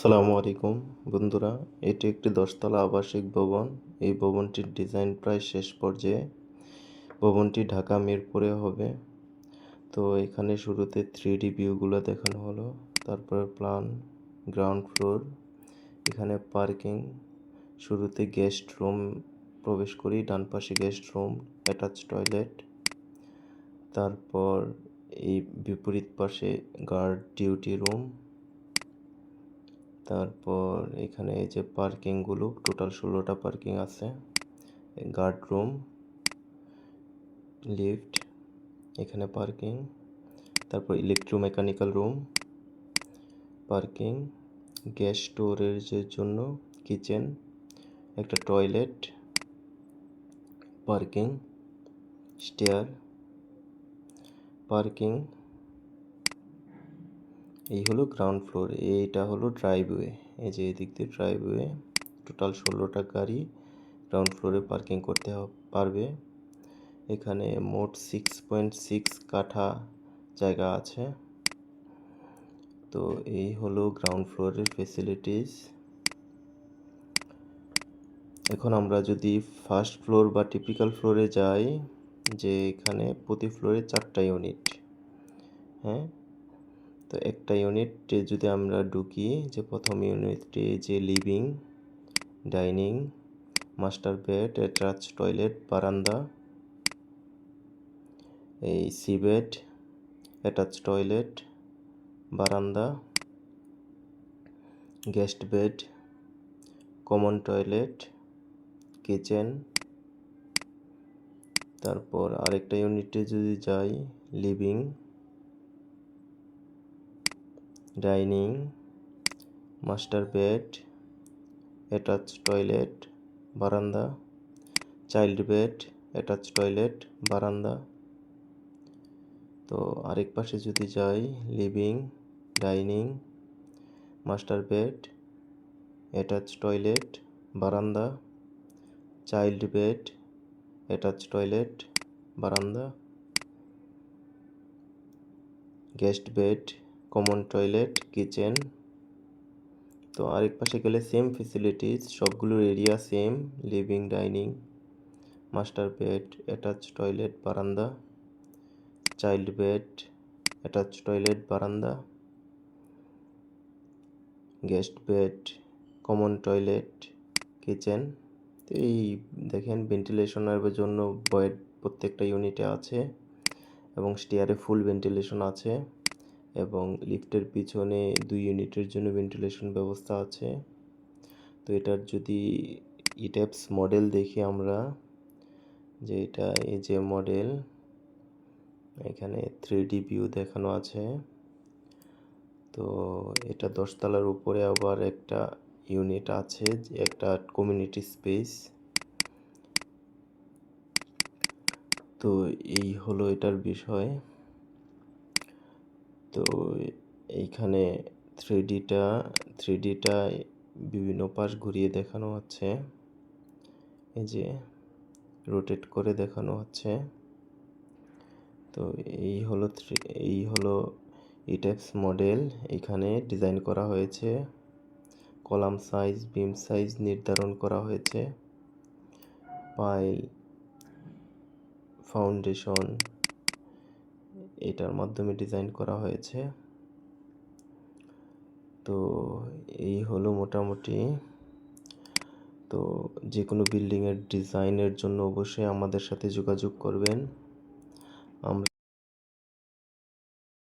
সালামু আলাইকুম বন্ধুরা, এটি একটি দশতলা আবাসিক ভবন। এই ভবনটির ডিজাইন প্রায় শেষ পর্যায়ে। ভবনটি ঢাকা মিরপুরে হবে। তো এখানে শুরুতে থ্রি ডি ভিউগুলো দেখানো হলো। তারপরে প্ল্যান গ্রাউন্ড ফ্লোর, এখানে পার্কিং, শুরুতে গেস্ট রুম প্রবেশ করি, ডান পাশে গেস্ট রুম অ্যাটাচ টয়লেট। তারপর এই বিপরীত পাশে গার্ড ডিউটি রুম তারপর এখানে এই যে পার্কিংগুলো, টোটাল ষোলোটা পার্কিং আছে। গার্ড রুম, লিফট, এখানে পার্কিং। তারপর ইলেকট্রোমেকানিক্যাল রুম, পার্কিং। গ্যাস স্টোরেজের জন্য কিচেন, একটা টয়লেট, পার্কিং, স্টেয়ার, পার্কিং। এই হলো গ্রাউন্ড ফ্লোর এইটা হলো ড্রাইভওয়ে এই যে এদিক দিয়ে ড্রাইভওয়ে টোটাল ষোলোটা গাড়ি গ্রাউন্ড ফ্লোরে পার্কিং করতে পারবে। এখানে মোট সিক্স পয়েন্ট সিক্স কাঠা জায়গা আছে। তো এই হলো গ্রাউন্ড ফ্লোরের ফেসিলিটিস এখন আমরা যদি ফার্স্ট ফ্লোর বা টিপিক্যাল ফ্লোরে যাই, যে এখানে প্রতি ফ্লোরে চারটা ইউনিট হ্যাঁ? তো একটা ইউনিটে যদি আমরা ঢুকি যে প্রথম ইউনিটে যে living, dining, master bed, attach toilet, বারান্দা, এই সি বেড, অ্যাটাচ টয়লেট, বারান্দা, guest bed, common toilet, kitchen, তারপর আরেকটা ইউনিটে যদি যাই, living dining, master bed, attach toilet, বারান্দা, চাইল্ড বেড, অ্যাটাচ টয়লেট, বারান্দা। তো আরেক পাশে যদি যাই, living, dining, master bed, attach toilet, বারান্দা, চাইল্ড বেড, অ্যাটাচ টয়লেট, বারান্দা। Guest bed common toilet kitchen তো আরেক পাশে গেলে সেম ফেসিলিটিস সবগুলোর area same living dining master bed attach toilet বারান্দা চাইল্ড বেড অ্যাটাচ টয়লেট বারান্দা guest bed common toilet kitchen তো এই দেখেন ভেন্টিলেশনের জন্য বয়েড প্রত্যেকটা ইউনিটে আছে এবং স্টেয়ারে ফুল ভেন্টিলেশন আছে। এবং লিফটের পিছনে দুই ইউনিটের জন্য ভেন্টিলেশন ব্যবস্থা আছে। তো এটার যদি ইট্যাপস মডেল দেখি আমরা, যে এটা এই যে মডেল এখানে থ্রি ডি ভিউ দেখানো আছে। তো এটা দশতলার উপরে আবার একটা ইউনিট আছে যে একটা কমিউনিটি স্পেস তো এই হলো এটার বিষয়। তো এইখানে থ্রি ডিটা থ্রি ডিটা বিভিন্ন পাশ ঘুরিয়ে দেখানো হচ্ছে। এই যে রোটেট করে দেখানো হচ্ছে। তো এই হলো থ্রি এই হলো ইটেক্স মডেল এখানে ডিজাইন করা হয়েছে। কলাম সাইজ বিম সাইজ নির্ধারণ করা হয়েছে। পাইল ফাউন্ডেশন এটার মাধ্যমে ডিজাইন করা হয়েছে। তো এই হলো মোটামুটি। তো যে কোনো বিল্ডিংয়ের ডিজাইনের জন্য অবশ্যই আমাদের সাথে যোগাযোগ করবেন। আমরা